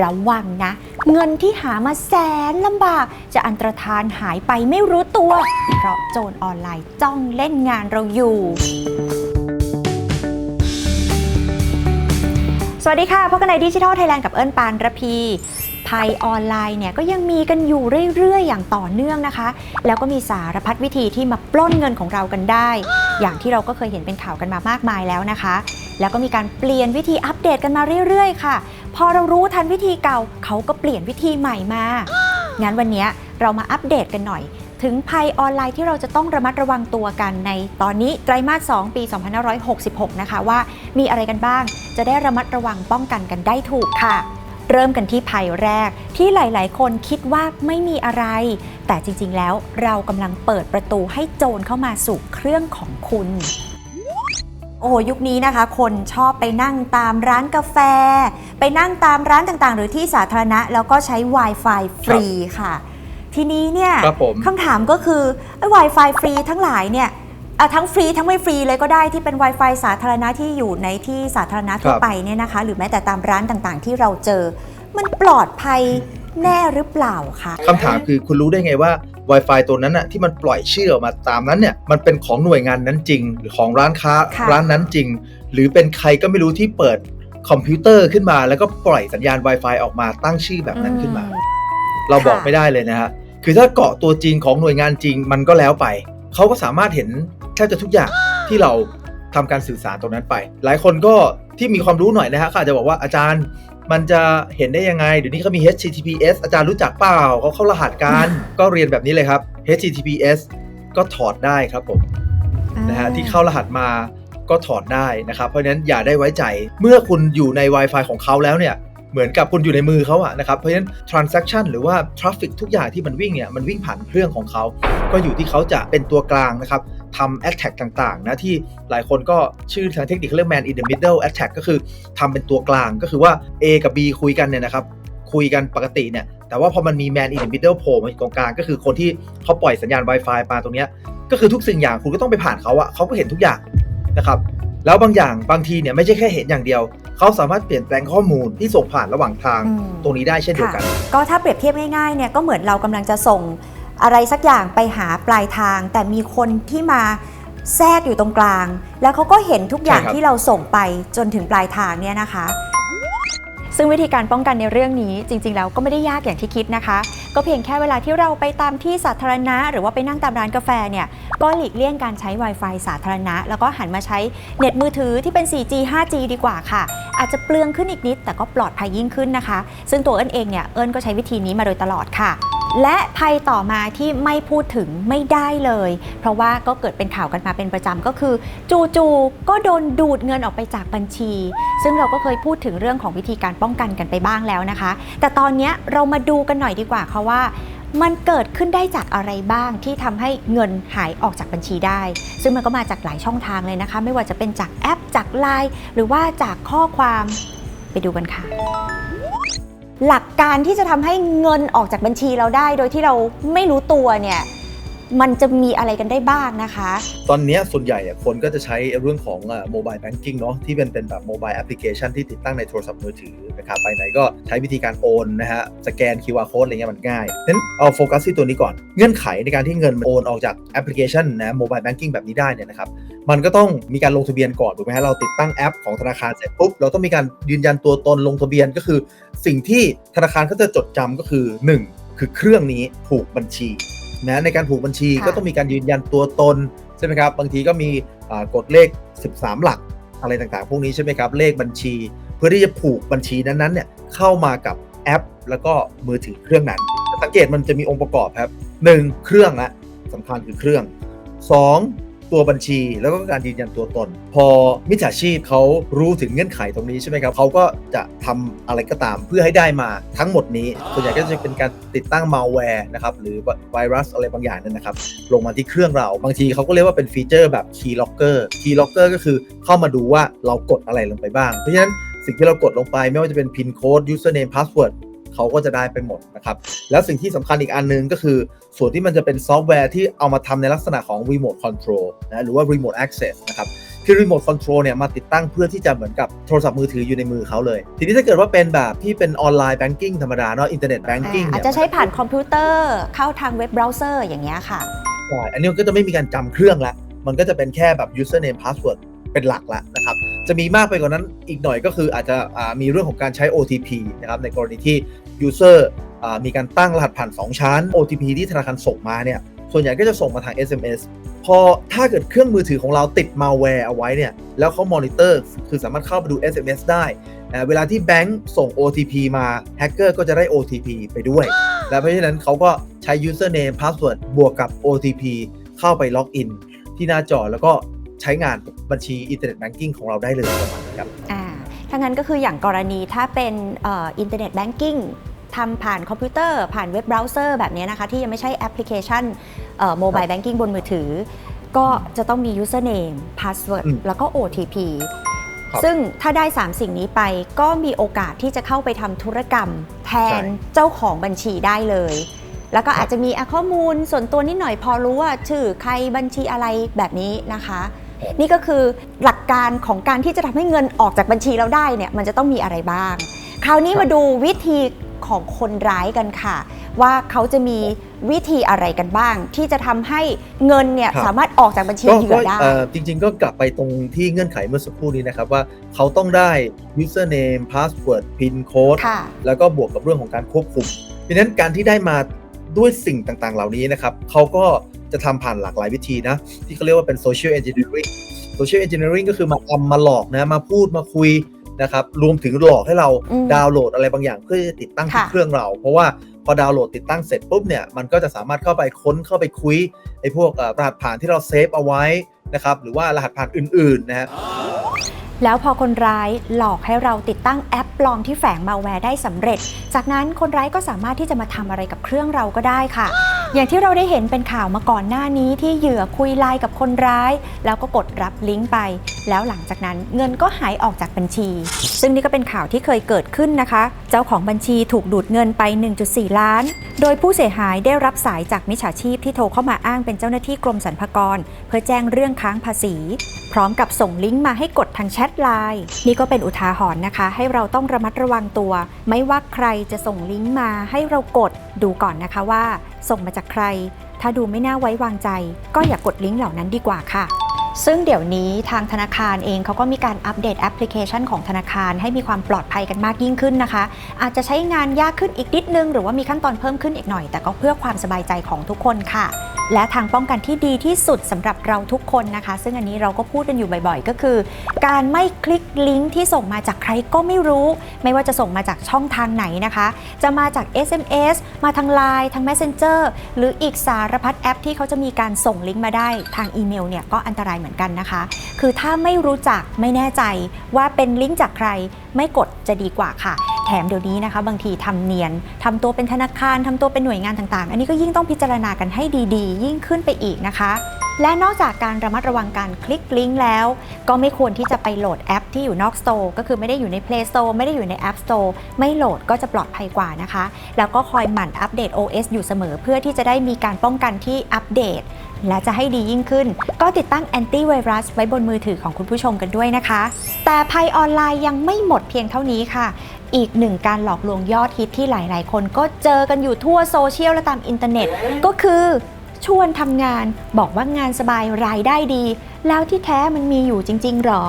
ระวังนะ เงินที่หามาแสนลำบาก จะอันตรธานหายไปไม่รู้ตัว เพราะโจรออนไลน์จ้องเล่นงานเราอยู่ สวัสดีค่ะพบกันในดิจิทัลไทยแลนด์กับเอิญปานระพีภัยออนไลน์เนี่ยก็ยังมีกันอยู่เรื่อย ๆ อย่างต่อเนื่องนะคะ แล้วก็มีสารพัดวิธีที่มาปล้นเงินของเรากันได้ อย่างที่เราก็เคยเห็นเป็นข่าวกันมามากมายแล้วนะคะ แล้วก็มีการเปลี่ยนวิธีอัปเดตกันมาเรื่อย ๆ ค่ะ พอเรารู้ทันวิธีเก่าเขาก็เปลี่ยนวิธีใหม่มางั้นวันนี้เรามาอัปเดตกันหน่อย ถึงภัยออนไลน์ที่เราจะต้องระมัดระวังตัวกันในตอนนี้ไตรมาส 2 ปี 2566 นะคะว่ามีอะไรกันบ้าง จะได้ระมัดระวังป้องกันกันได้ถูกค่ะ เริ่มกันที่ภัยแรกที่หลาย ๆ คนคิดว่าไม่มีอะไร แต่จริง ๆ แล้วเรากำลังเปิดประตูให้โจรเข้ามาสู่เครื่องของคุณ โอ้ยุคนี้นะคะ คนชอบไปนั่งตามร้านกาแฟ ไปนั่งตามร้านต่างๆ หรือที่สาธารณะ แล้วก็ใช้ Wi-Fi ฟรีค่ะ ทีนี้เนี่ยครับผม คำถามก็คือไอ้ Wi-Fi ฟรีทั้งหลายเนี่ยอะทั้งฟรีทั้งไม่ฟรีเลยก็ได้ที่เป็น Wi-Fi สาธารณะที่อยู่ในที่สาธารณะทั่วครับ ไปเนี่ยนะคะ หรือแม้แต่ตามร้านต่างๆ ที่เราเจอ มันปลอดภัยแน่หรือเปล่าคะ คำถามคือคุณรู้ได้ไงว่า Wi-Fi ตัวนั้นน่ะที่มันปล่อยชื่อออกมาตามนั้นเนี่ยมันเป็นของหน่วยงานนั้นจริง หรือของร้านค้าค่ะร้านนั้นจริง หรือเป็นใครก็ไม่รู้ที่เปิดคอมพิวเตอร์ขึ้นมา แล้วก็ปล่อยสัญญาณ Wi-Fi ออกมาตั้งชื่อแบบนั้นขึ้นมาอืเราบอกค่ะไม่ได้เลยนะฮะคือถ้าเกาะตัวจริงของหน่วยงานจริงมันก็แล้วไปเขาก็สามารถเห็นแทบจะทุกอย่างที่เราทำการสื่อสารตรงนั้นไป หลายคนก็ที่มีความรู้หน่อยนะฮะเขาอาจจะบอกว่าอาจารย์ มันจะเห็นได้ยังไง เดี๋ยวนี้เขามี HTTPS อาจารย์รู้จักเปล่าเขาเข้ารหัสกัน ก็เรียนแบบนี้เลยครับ HTTPS ก็ถอดได้ครับผมนะฮะที่เข้ารหัสมาก็ถอดได้นะครับ เพราะฉะนั้นอย่าได้ไว้ใจ เมื่อคุณอยู่ใน Wi-Fi ของเขาแล้วเนี่ย เหมือนกับคุณอยู่ในมือเขาอะนะครับ เพราะฉะนั้น transaction หรือว่า traffic ทุกอย่างที่มันวิ่งเนี่ย มันวิ่งผ่านเครื่องของเขา ก็อยู่ที่เขาจะเป็นตัวกลางนะครับ ทำ attack ต่างๆนะที่หลายคนก็ชื่อทางเทคนิคเขาเรียก man in the middle attack ก็คือทำเป็นตัวกลางก็คือว่า A กับ B คุยกันเนี่ยนะครับคุยกันปกติเนี่ยแต่ว่าพอมันมี man in the middle โผล่มาอยู่ตรงกลางก็คือคนที่เขาปล่อยสัญญาณ Wi-Fi มาตรงเนี้ยก็คือทุกสิ่งอย่างคุณก็ต้องไปผ่านเขาอะเขาก็เห็นทุกอย่างนะครับแล้วบางอย่างบางทีเนี่ยไม่ใช่แค่เห็นอย่างเดียว เขาสามารถเปลี่ยนแปลงข้อมูลที่ส่งผ่านระหว่างทางอืมตรงนี้ได้เช่นเดียวกันค่ะก็ถ้าเปรียบเทียบง่ายๆเนี่ยก็เหมือนเรากำลังจะส่ง อะไรสักอย่างไปหาปลายทาง แต่มีคนที่มาแทรกอยู่ตรงกลาง แล้วเขาก็เห็นทุกอย่างใช่ครับ ที่เราส่งไปจนถึงปลายทางเนี่ยนะคะ ซึ่งวิธีการป้องกันในเรื่องนี้จริง ๆ แล้วก็ไม่ได้ยากอย่างที่คิดนะคะ ก็เพียงแค่เวลาที่เราไปตามที่สาธารณะ หรือว่าไปนั่งตามร้านกาแฟเนี่ยก็หลีกเลี่ยงการใช้ Wi-Fi สาธารณะ แล้วก็หันมาใช้เน็ตมือถือที่เป็น 4G 5G ดีกว่าค่ะ อาจจะเปลืองขึ้นอีกนิด แต่ก็ปลอดภัยยิ่งขึ้นนะคะ ซึ่งตัวเอิญเองเนี่ยเอิญก็ใช้วิธีนี้มาโดยตลอดค่ะ และภัยต่อมาที่ไม่พูดถึงไม่ได้เลย เพราะว่าก็เกิดเป็นข่าวกันมาเป็นประจำก็คือ จู่ๆก็โดนดูดเงินออกไปจากบัญชี ซึ่งเราก็เคยพูดถึงเรื่องของวิธีการป้องกันกันไปบ้างแล้วนะคะ แต่ตอนนี้เรามาดูกันหน่อยดีกว่าค่ะว่ามันเกิดขึ้นได้จากอะไรบ้างที่ทำให้เงินหายออกจากบัญชีได้ ซึ่งมันก็มาจากหลายช่องทางเลยนะคะ ไม่ว่าจะเป็นจากแอปจากไลน์หรือว่าจากข้อความไปดูกันค่ะ หลักการที่จะทำให้เงินออกจากบัญชีเราได้ โดยที่เราไม่รู้ตัวเนี่ย มันจะมีอะไรกันได้บ้างนะคะ ตอนนี้ส่วนใหญ่คนก็จะใช้เรื่องของโมบายแบงกิ้งเนาะที่เป็นเป็นแบบโมบายแอปพลิเคชันที่ติดตั้งในโทรศัพท์มือถือนะครับไปไหนก็ใช้วิธีการโอนนะฮะสแกน QR code อะไรเงี้ยมันง่ายนั้นเอาโฟกัสที่ตัวนี้ก่อน เงื่อนไขในการที่เงินโอนออกจากแอปพลิเคชันนะโมบายแบงกิ้งแบบนี้ได้เนี่ยนะครับมันก็ต้องมีการลงทะเบียนก่อนถูกไหมฮะเราติดตั้งแอปของธนาคารเสร็จปุ๊บเราต้องมีการยืนยันตัวตนลงทะเบียนก็คือ สิ่งที่ธนาคารเขาจะจดจำก็คือ 1 คือเครื่องนี้ผูกบัญชี นะในการผูกบัญชีค่ะก็ต้องมีการยืนยันตัวตนใช่ไหมครับบางทีก็มีอ่ากดเลข 13 หลักอะไรต่างๆ พวกนี้ใช่ไหมครับเลขบัญชี เพื่อที่จะผูกบัญชีนั้นๆเนี่ยเข้ามากับแอป แล้วก็มือถือเครื่องนั้น สังเกตมันจะมีองค์ประกอบครับหนึ่งเครื่องละสำคัญคือเครื่องสอง ตัวบัญชีแล้วก็การยืนยันตัวตน พอมิจฉาชีพเขารู้ถึงเงื่อนไขตรงนี้ใช่ไหมครับเขาก็จะทำอะไรก็ตามเพื่อให้ได้มาทั้งหมดนี้ส่วนใหญ่ก็จะเป็นการติดตั้งมา l w แวร์นะครับหรือไวรัสอะไรบางอย่างนั่นนะครับลงมาที่เครื่องเรา บางทีเขาก็เรียกว่าเป็นฟีเจอร์แบบ Key Locker Key Locker ก็คือเข้ามาดูว่าเรากดอะไรลงไปบ้าง เพราะฉะนั้นสิ่งที่เรากดลงไปไม่ว่าจะเป็น PIN Code Username Password เขาก็จะได้ไปหมดนะครับ แล้วสิ่งที่สำคัญอีกอันหนึงก็คือ ส่วนที่มันจะเป็นซอฟต์แวร์ที่เอามาทำในลักษณะของ Remote Control นะหรือว่า Remote Access นะครับคือรีโมทคอนโทรลเนี่ยมาติดตั้งเพื่อที่จะเหมือนกับโทรศัพท์มือถืออยู่ในมือเขาเลย ทีนี้ถ้าเกิดว่าเป็นแบบที่เป็นออนไลน์แบงกิ้งธรรมดาเนาะอินเทอร์เน็ตแบงกิ้งอาเนี่จยจะใช้ผ่านคอมพิวเตอร์เข้าทางเว็บเบราว์เซอร์อย่างเงี้ยค่ะใช่อันนี้มันก็จะไม่มีการจำเครื่องละมันก็จะเป็นแค่แบบ username password เป็นหลักและนะครับ จะมีมากไปกว่านั้นอีกหน่อยก็คืออาจจะมีเรื่องของการใช้ OTP นะครับในกรณีที่ user อ่ามีการตั้งรหัสผ่าน 2 ชั้น OTP ที่ธนาคารส่งมาเนี่ยส่วนใหญ่ก็จะส่งมาทาง SMS พอถ้าเกิดเครื่องมือถือของเราติดมาแวร์เอาไว้เนี่ยแล้วเขามอนิเตอร์ คือสามารถเข้าไปดู SMS ได้ เวลาที่แบงก์ส่ง OTP มาแฮกเกอร์ก็จะได้ OTP ไปด้วย และเพราะฉะนั้นเขาก็ใช้ username password บวกกับ OTP เข้าไปล็อกอินที่หน้าจอแล้วก็ ใช้งานบัญชีอินเทอร์เน็ตแบงกิ้งของเราได้เลยประมาณนี้ครับอ่าถ้างั้นก็คืออย่างกรณีถ้าเป็นอินเทอร์เน็ตแบงกิ้งทำผ่านคอมพิวเตอร์ ผ่านเว็บเบราว์เซอร์แบบเนี้ยนะคะ ที่ยังไม่ใช่แอปพลิเคชันโมบายแบงกิ้งบนมือถือ ก็จะต้องมี username password อืมแล้วก็ OTP ครับซึ่งถ้าได้ 3 สิ่งนี้ไปก็มีโอกาสที่จะเข้าไปทำธุรกรรม แทนใช่เจ้าของบัญชีได้เลย แล้วก็อาจจะมีอะข้อมูลส่วนตัวนิดหน่อยพอรู้ว่า ชื่อใครบัญชีอะไรแบบนี้นะคะ นี่ก็คือหลักการของการที่จะทำให้เงินออกจากบัญชีเราได้เนี่ยมันจะต้องมีอะไรบ้าง คราวนี้ครับมาดูวิธีของคนร้ายกันค่ะ ว่าเขาจะมีวิธีอะไรกันบ้าง ที่จะทำให้เงินเนี่ยครับสามารถออกจากบัญชีก็เหยื่ก็อได้เอ่อจริง ๆ ก็กลับไปตรงที่เงื่อนไขเมื่อสักครู่นี้นะครับว่าเขาต้องได้ username password pin code ค่ะแล้วก็บวกกับเรื่องของการควบคุมดังนั้นการที่ได้มาด้วยสิ่งต่างๆ เหล่านี้นะครับเขาก็ จะทำผ่านหลากหลายวิธีนะ ที่เขาเรียกว่าเป็น social engineering social engineering ก็คือมาอำมาหลอกนะมาพูดมาคุยนะครับรวมถึงหลอกให้เราอืมดาวน์โหลดอะไรบางอย่างเพื่อจะติดตั้งที่ค่ะเครื่องเรา เพราะว่าพอดาวน์โหลดติดตั้งเสร็จปุ๊บเนี่ยมันก็จะสามารถเข้าไปค้นเข้าไปคุยไอ้พวกเอ่อรหัสผ่านที่เราเซฟเอาไว้นะครับหรือว่ารหัสผ่านอื่นๆนะฮะ แล้วพอคนร้ายหลอกให้เราติดตั้งแอปปลอมที่แฝงมาแวร์ได้สำเร็จ จากนั้นคนร้ายก็สามารถที่จะมาทำอะไรกับเครื่องเราก็ได้ค่ะ อย่างที่เราได้เห็นเป็นข่าวมาก่อนหน้านี้ที่เหยื่อคุยไลน์กับคนร้าย แล้วก็กดรับลิงก์ไป แล้วหลังจากนั้นเงินก็หายออกจากบัญชี ซึ่งนี่ก็เป็นข่าวที่เคยเกิดขึ้นนะคะ เจ้าของบัญชีถูกดูดเงินไป 1.4 ล้าน โดยผู้เสียหายได้รับสายจากมิจฉาชีพที่โทรเข้ามาอ้างเป็นเจ้าหน้าที่กรมสรรพากร เพื่อแจ้งเรื่องค้างภาษี พร้อมกับส่งลิงก์มาให้กดทางแชทไลน์นี่ก็เป็นอุทาหรณ์นะคะ ให้เราต้องระมัดระวังตัว ไม่ว่าใครจะส่งลิงก์มาให้เรากดดูก่อนนะคะว่า ส่งมาจากใคร ถ้าดูไม่น่าไว้วางใจ ก็อย่ากดลิงก์เหล่านั้นดีกว่าค่ะซึ่งเดี๋ยวนี้ทางธนาคารเองเขาก็มีการอัปเดตแอปพลิเคชันของธนาคารให้มีความปลอดภัยกันมากยิ่งขึ้นนะคะ อาจจะใช้งานยากขึ้นอีกนิดนึง หรือว่ามีขั้นตอนเพิ่มขึ้นอีกหน่อย แต่ก็เพื่อความสบายใจของทุกคนค่ะ และทางป้องกันที่ดีที่สุดสำหรับเราทุกคนนะคะ ซึ่งอันนี้เราก็พูดกันอยู่บ่อยๆ ก็คือ การไม่คลิกลิงก์ที่ส่งมาจากใครก็ไม่รู้ ไม่ว่าจะส่งมาจากช่องทางไหนนะคะ จะมาจาก SMS มาทาง Line ทาง Messenger หรืออีกสารพัดแอปที่เขาจะมีการส่งลิงก์มาได้ทางอีเมลเนี่ยก็อันตรายเหมือนกันนะคะ คือถ้าไม่รู้จักไม่แน่ใจว่าเป็นลิงก์จากใครไม่กดจะดีกว่าค่ะ ถมเดี๋ยวนี้นะคะ บางทีทำเนียนทำตัวเป็นธนาคารทำตัวเป็นหน่วยงานต่างๆ อันนี้ก็ยิ่งต้องพิจารณากันให้ดีๆ ยิ่งขึ้นไปอีกนะคะและนอกจากการระมัดระวังการคลิกลิงก์แล้ว ก็ไม่ควรที่จะไปโหลดแอปที่อยู่นอก Store ก็คือไม่ได้อยู่ใน Play Store ไม่ได้อยู่ใน App Store ไม่โหลดก็จะปลอดภัยกว่านะคะ แล้วก็คอยหมั่นอัปเดต OS อยู่เสมอ เพื่อที่จะได้มีการป้องกันที่อัปเดต และจะให้ดียิ่งขึ้น ก็ติดตั้งแอนตี้ไวรัสไว้บนมือถือของคุณผู้ชมกันด้วยนะคะ แต่ภัยออนไลน์ยังไม่หมดเพียงเท่านี้ค่ะ อีกหนึ่งการหลอกลวงยอดฮิตที่หลาย ๆ คนก็เจอกันอยู่ทั่วโซเชียลและตามอินเทอร์เน็ต ก็คือชวนทำงานบอกว่างานสบายรายได้ดี แล้วที่แท้มันมีอยู่จริง ๆ หรอ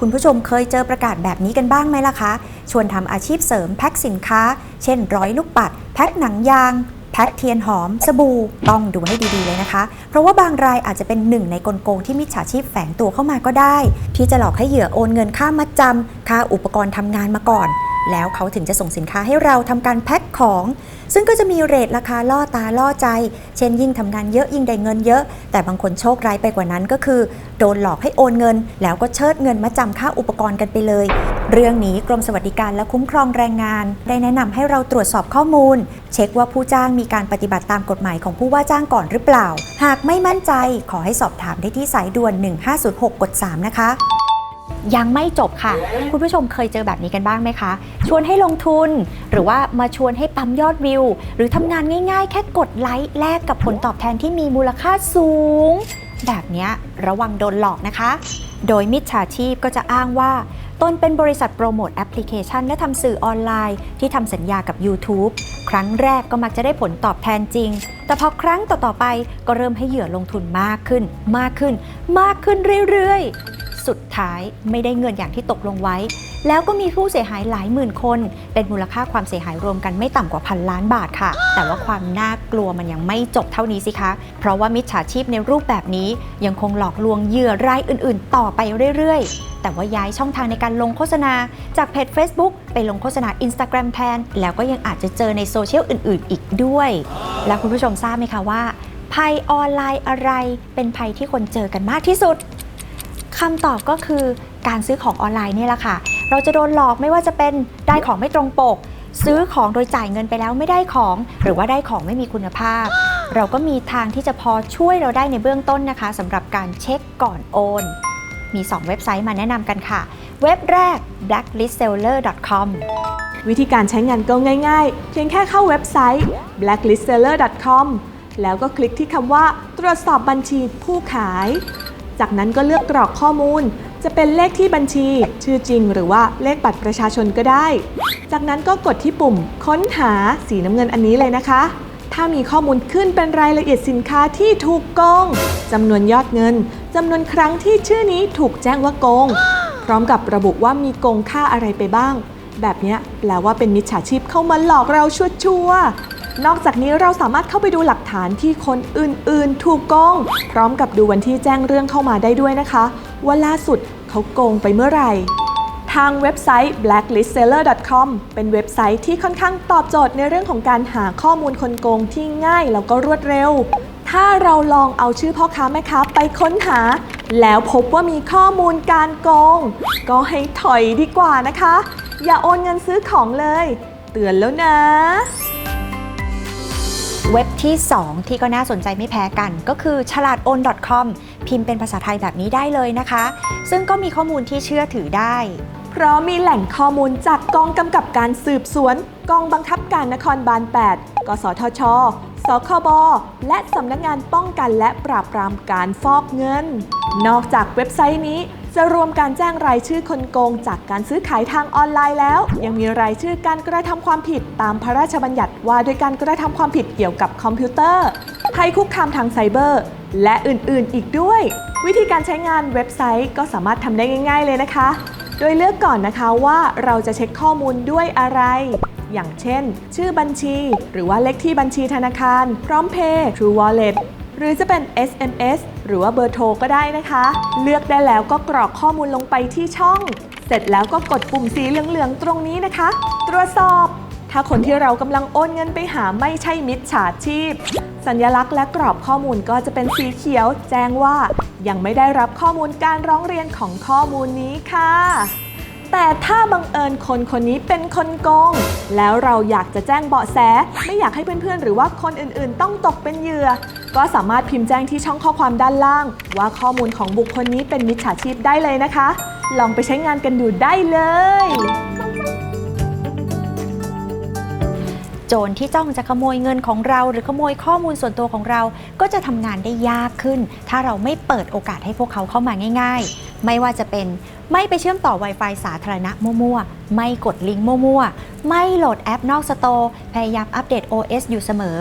คุณผู้ชมเคยเจอประกาศแบบนี้กันบ้างไหมล่ะคะ ชวนทำอาชีพเสริมแพ็คสินค้า เช่น ร้อยลูกปัด แพ็คหนังยางแพ็คเทียนหอม สบู่ต้องดูให้ดีๆเลยนะคะ เพราะว่าบางรายอาจจะเป็นหนึ่งในกลโกงที่มิจฉาชีพแฝงตัวเข้ามาก็ได้ ที่จะหลอกให้เหยื่อโอนเงินค่ามัดจำค่าอุปกรณ์ทำงานมาก่อน แล้วเขาถึงจะส่งสินค้าให้เราทำการแพ็คของ ซึ่งก็จะมีเรทราคาล่อตาล่อใจ เช่นยิ่งทำงานเยอะยิ่งได้เงินเยอะ แต่บางคนโชคร้ายไปกว่านั้นก็คือ โดนหลอกให้โอนเงิน แล้วก็เชิดเงินมาจำค่าอุปกรณ์กันไปเลย เรื่องนี้กรมสวัสดิการและคุ้มครองแรงงาน ได้แนะนำให้เราตรวจสอบข้อมูล เช็คว่าผู้จ้างมีการปฏิบัติตามกฎหมายของผู้ว่าจ้างก่อนหรือเปล่า หากไม่มั่นใจขอให้สอบถามได้ที่สายด่วน 1506 กด 3 นะคะ ยังไม่จบค่ะ คุณผู้ชมเคยเจอแบบนี้กันบ้างไหมคะ ชวนให้ลงทุน หรือว่ามาชวนให้ปั๊มยอดวิว หรือทำงานง่ายๆ แค่กดไลค์แลกกับผลตอบแทนที่มีมูลค่าสูง แบบนี้ระวังโดนหลอกนะคะ โดยมิจฉาชีพก็จะอ้างว่าตนเป็นบริษัทโปรโมทแอปพลิเคชัน และทำสื่อออนไลน์ที่ทำสัญญากับ YouTube ครั้งแรกก็มักจะได้ผลตอบแทนจริง แต่พอครั้งต่อ ๆ ไปก็เริ่มให้เหยื่อลงทุนมากขึ้น มากขึ้น มากขึ้นเรื่อยๆ สุดท้ายไม่ได้เงินอย่างที่ตกลงไว้ แล้วก็มีผู้เสียหายหลายหมื่นคน เป็นมูลค่าความเสียหายรวมกันไม่ต่ำกว่าพันล้านบาทค่ะ แต่ว่าความน่ากลัวมันยังไม่จบเท่านี้สิคะ เพราะว่ามิจฉาชีพในรูปแบบนี้ยังคงหลอกลวงเหยื่อรายอื่น ๆ ต่อไปเรื่อย ๆแต่ว่าย้ายช่องทางในการลงโฆษณา จากเพจ Facebook ไปลงโฆษณา Instagram แทน แล้วก็ยังอาจจะเจอในโซเชียลอื่น ๆ อีกด้วย แล้วคุณผู้ชมทราบไหมคะว่า ภัยออนไลน์อะไรเป็นภัยที่คนเจอกันมากที่สุด คำตอบก็คือการซื้อของออนไลน์นี่แหละค่ะ เราจะโดนหลอกไม่ว่าจะเป็นได้ของไม่ตรงปก ซื้อของโดยจ่ายเงินไปแล้วไม่ได้ของ หรือว่าได้ของไม่มีคุณภาพ เราก็มีทางที่จะพอช่วยเราได้ในเบื้องต้นนะคะสำหรับการเช็คก่อนโอน มี 2 เว็บไซต์มาแนะนำกันค่ะ เว็บแรก blacklistseller.com วิธีการใช้งานก็ง่ายๆ เพียงแค่เข้าเว็บไซต์ blacklistseller.com แล้วก็คลิกที่คำว่าตรวจสอบบัญชีผู้ขาย จากนั้นก็เลือกกรอกข้อมูล จะเป็นเลขที่บัญชี ชื่อจริงหรือว่าเลขบัตรประชาชนก็ได้ จากนั้นก็กดที่ปุ่ม ค้นหาสีน้ำเงินอันนี้เลยนะคะ ถ้ามีข้อมูลขึ้นเป็นรายละเอียดสินค้าที่ถูกโกงจำนวนยอดเงินจำนวนครั้งที่ชื่อนี้ถูกแจ้งว่าโกง พร้อมกับระบุว่ามีโกงค่าอะไรไปบ้าง แบบนี้แปลว่าเป็นมิจฉาชีพเข้ามาหลอกเราชัวร์ นอกจากนี้เราสามารถเข้าไปดูหลักฐานที่คนอื่นๆ ถูกโกงพร้อมกับดูวันที่แจ้งเรื่องเข้ามาได้ด้วยนะคะ ว่าล่าสุดเขาโกงไปเมื่อไหร่ทางเว็บไซต์ blacklistseller.com เป็นเว็บไซต์ที่ค่อนข้างตอบโจทย์ในเรื่องของการหาข้อมูลคนโกงที่ง่ายแล้วก็รวดเร็ว ถ้าเราลองเอาชื่อพ่อค้าแม่ค้าไปค้นหา แล้วพบว่ามีข้อมูลการโกง ก็ให้ถอยดีกว่านะคะ อย่าโอนเงินซื้อของเลย เตือนแล้วนะ เว็บที่ 2 ที่ก็น่าสนใจไม่แพ้กัน ก็คือฉลาดโอน .com พิมพ์เป็นภาษาไทยแบบนี้ได้เลยนะคะ ซึ่งก็มีข้อมูลที่เชื่อถือได้ เพราะมีแหล่งข้อมูลจากกองกำกับการสืบสวน กองบังคับการนครบาล 8 กสทช สคบ และสำนักงานป้องกันและปราบปรามการฟอกเงิน นอกจากเว็บไซต์นี้ จะรวมการแจ้งรายชื่อคนโกง จากการซื้อขายทางออนไลน์แล้ว ยังมีรายชื่อการกระทำความผิดตามพระราชบัญญัติว่าด้วยการกระทำความผิดเกี่ยวกับคอมพิวเตอร์ภัยคุกคามทางไซเบอร์ และอื่นๆ อีกด้วย วิธีการใช้งานเว็บไซต์ก็สามารถทำได้ง่าย ๆ เลยนะคะ โดยเลือกก่อนนะคะว่าเราจะเช็คข้อมูลด้วยอะไรอย่างเช่น ชื่อบัญชี หรือว่าเลขที่บัญชีธนาคาร พร้อมเพย์ True Wallet หรือจะเป็น SMS หรือว่าเบอร์โทรก็ได้นะคะ เลือกได้แล้วก็กรอกข้อมูลลงไปที่ช่อง เสร็จแล้วก็กดปุ่มสีเหลืองๆตรงนี้นะคะ ตรวจสอบ ถ้าคนที่เรากำลังโอนเงินไปหาไม่ใช่มิจฉาชีพ สัญลักษณ์และกรอบข้อมูลก็จะเป็นสีเขียว แจ้งว่ายังไม่ได้รับข้อมูลการร้องเรียนของข้อมูลนี้ค่ะ แต่ถ้าบังเอิญคนคนนี้เป็นคนโกง แล้วเราอยากจะแจ้งเบาะแส ไม่อยากให้เพื่อนๆ หรือว่าคนอื่นๆ ต้องตกเป็นเหยื่อ ก็สามารถพิมพ์แจ้งที่ช่องข้อความด้านล่าง ว่าข้อมูลของบุคคลนี้เป็นมิจฉาชีพได้เลยนะคะ ลองไปใช้งานกันดูได้เลย โจรที่จ้องจะขโมยเงินของเรา หรือขโมยข้อมูลส่วนตัวของเรา ก็จะทำงานได้ยากขึ้น ถ้าเราไม่เปิดโอกาสให้พวกเขาเข้ามาง่าย ๆ ไม่ว่าจะเป็น ไม่ไปเชื่อมต่อ Wi-Fi สาธารณะมั่วๆ ไม่กดลิงก์มั่วๆ ไม่โหลดแอปนอกสโตร์พยายามอัปเดต OS อยู่เสมอ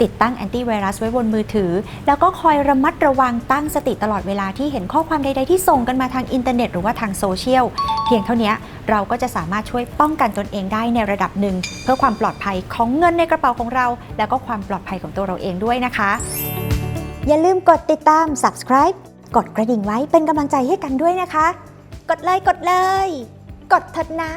ติดตั้งแอนตี้ไวรัสไว้บนมือถือ แล้วก็คอยระมัดระวังตั้งสติตลอดเวลาที่เห็นข้อความใดๆที่ส่งกันมาทางอินเทอร์เน็ตหรือว่าทางโซเชียล เพียงเท่านี้เราก็จะสามารถช่วยป้องกันตนเองได้ในระดับหนึ่ง เพื่อความปลอดภัยของเงินในกระเป๋าของเรา แล้วก็ความปลอดภัยของตัวเราเองด้วยนะคะ อย่าลืมกดติดตาม subscribe กดกระดิ่งไว้เป็นกำลังใจให้กันด้วยนะคะ กดเลยกดเลย กดเถิดนะ